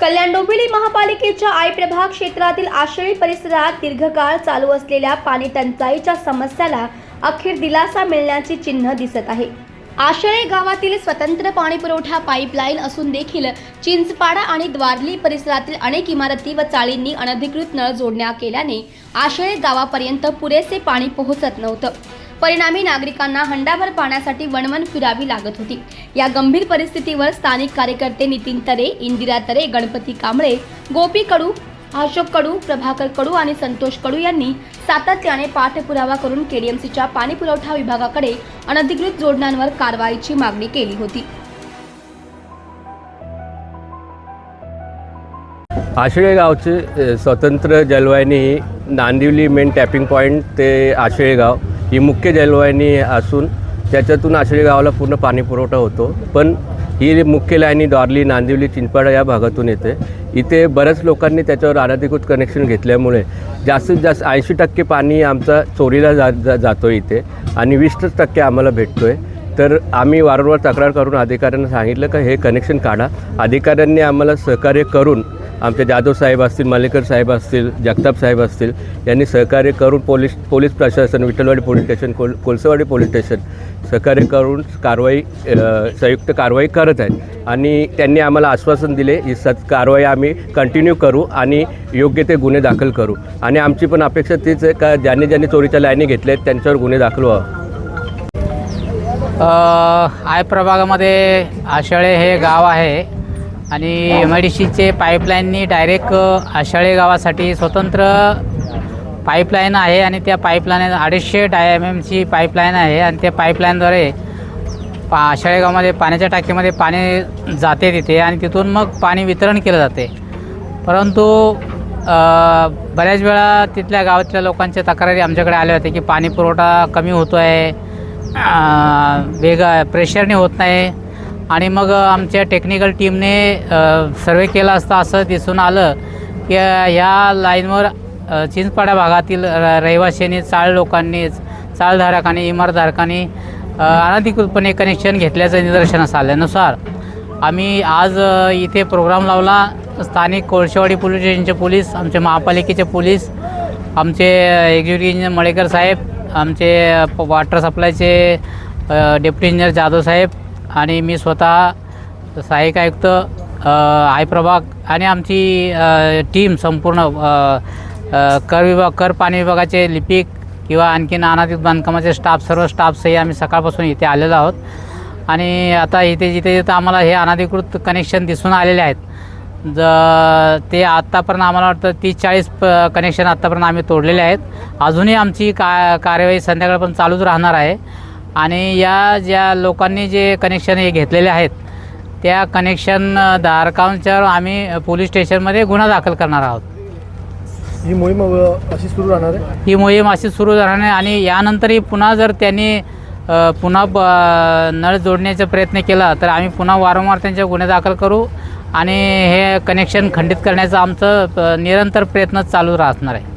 कल्याण डोंबिवली महापालिकेच्या आय प्रभाग क्षेत्रातील आश्रय परिसरात दीर्घकाळ चालू असलेल्या पाणी टंचाईच्या समस्याला अखेर दिलासा मिळण्याची चिन्ह दिसत आहे. आशळे गावातील स्वतंत्र पाणी पुरवठा पाईपलाईन असून देखील चिंचपाडा आणि द्वारली परिसरातील अनेक इमारती व चाळींनी अनधिकृत नळ जोडण्या केल्याने आशळे गावापर्यंत पुरेसे पाणी पोहोचत नव्हतं. परिणामी नागरिकांना हंडाभर पाण्यासाठी वणवण फिरावी लागत होती. या गंभीर परिस्थितीवर स्थानिक कार्यकर्ते नितीन तरे इंदिरा तरे गणपती कांबळे गोपी कडू अशोक कडू प्रभाकर कडू आणि संतोष कडू यांनी सातत्याने पाठपुरावा करून केडीएमसीच्या पाणी पुरवठा विभागाकडे अनधिकृत जोडण्यांवर कारवाईची मागणी केली होती. आशिळे गावचे स्वतंत्र जलवाहिनी नांदिवली मेन टॅपिंग पॉईंट ते आशिळे गाव. ही मुख्य जलवाहिनी असून त्याच्यातून आशळे गावाला पूर्ण पाणी पुरवठा होतो. पण ही मुख्य लाईनी द्वारली नांदिवली चिंचपाडा या भागातून येते. इथे बऱ्याच लोकांनी त्याच्यावर अनधिकृत कनेक्शन घेतल्यामुळे जास्तीत जास्त ऐंशी टक्के पाणी आमचा चोरीला जा जा जातो इथे आणि वीसच टक्के आम्हाला भेटतो आहे तर आम्ही वारंवार तक्रार करून अधिकाऱ्यांना सांगितलं का हे कनेक्शन काढा. अधिकाऱ्यांनी आम्हाला सहकार्य करून आमचे जाधव साहेब असतील मालेकर साहेब असतील जगताप साहेब असतील यांनी सहकार्य करून पोलीस पोलीस प्रशासन विठ्ठलवाडी पोलीस स्टेशन कोल कोलसवाडी पोलीस स्टेशन सहकार्य करून कारवाई संयुक्त कारवाई करत आहेत. आणि त्यांनी आम्हाला आश्वासन दिले ही सत कारवाई आम्ही कंटिन्यू करू आणि योग्य ते गुन्हे दाखल करू. आणि आमची पण अपेक्षा तीच आहे का ज्यांनी ज्यांनी चोरीच्या लाईनी घेतल्या आहेत त्यांच्यावर गुन्हे दाखल व्हावं. आय प्रभागामध्ये आशाळे हे गाव आहे. आणि एम आय डी सीचे पाईपलाईननी डायरेक्ट आशाळे गावासाठी स्वतंत्र पाईपलाईन आहे आणि त्या पाईपलाईन अडीचशे डाय एम एमची पाईपलाईन आहे आणि त्या पाईपलाईनद्वारे पा आशाळे गावामध्ये पाण्याच्या टाकीमध्ये पाणी जाते तिथे आणि तिथून मग पाणी वितरण केलं जाते. परंतु बऱ्याच वेळा तिथल्या गावातल्या लोकांच्या तक्रारी आमच्याकडे आल्या होत्या की पाणी पुरवठा कमी होतो आहे वेग प्रेशरने होत नाही. आणि मग आमच्या टेक्निकल टीमने सर्वे केला असता असं दिसून आलं की ह्या लाईनवर चिंचपाड्या भागातील र- रहिवाशांनी चाळ लोकांनी चाळधारकांनी इमारतधारकांनी अनधिकृतपणे कनेक्शन घेतल्याचं निदर्शनास आल्यानुसार आम्ही आज इथे प्रोग्राम लावला. स्थानिक कोळशेवाडी पोलीस स्टेशनचे पोलीस आमचे महापालिकेचे पोलीस आमचे एक्झिक्युटिव्ह इंजिनियर मळेकर साहेब आमचे प- वॉटर सप्लायचे डेप्युटी इंजिनियर जाधव साहेब आणि मी स्वतः सहाय्यक आयुक्त आय प्रभाग आणि आमची टीम संपूर्ण कर विभाग कर पाणी विभागाचे लिपिक किंवा आणखीन अनाधिक बांधकामाचे स्टाफ सर्व स्टाफसही आम्ही सकाळपासून इथे आलेलो आहोत. आणि आता इथे जिथे जिथं आम्हाला हे अनाधिकृत कनेक्शन दिसून आलेले आहेत ज ते आत्तापर्यंत आम्हाला वाटतं तीस चाळीस प कनेक्शन आत्तापर्यंत आम्ही तोडलेले आहेत. अजूनही आमची का कार्यवाही संध्याकाळपर्यंत चालूच राहणार आहे. आणि या ज्या लोकांनी जे कनेक्शन हे घेतलेले आहेत त्या कनेक्शन धारकांच्यावर आम्ही पोलीस स्टेशनमध्ये गुन्हा दाखल करणार आहोत. ही मोहीम अशी सुरू राहणार आहे? ही मोहीम अशी सुरू राहणार आणि यानंतरही पुन्हा जर त्यांनी पुन्हा ब नळ जोडण्याचा प्रयत्न केला तर आम्ही पुन्हा वारंवार त्यांचे गुन्हे दाखल करू आणि हे कनेक्शन खंडित करण्याचा आमचं निरंतर प्रयत्न चालू राहणार आहे.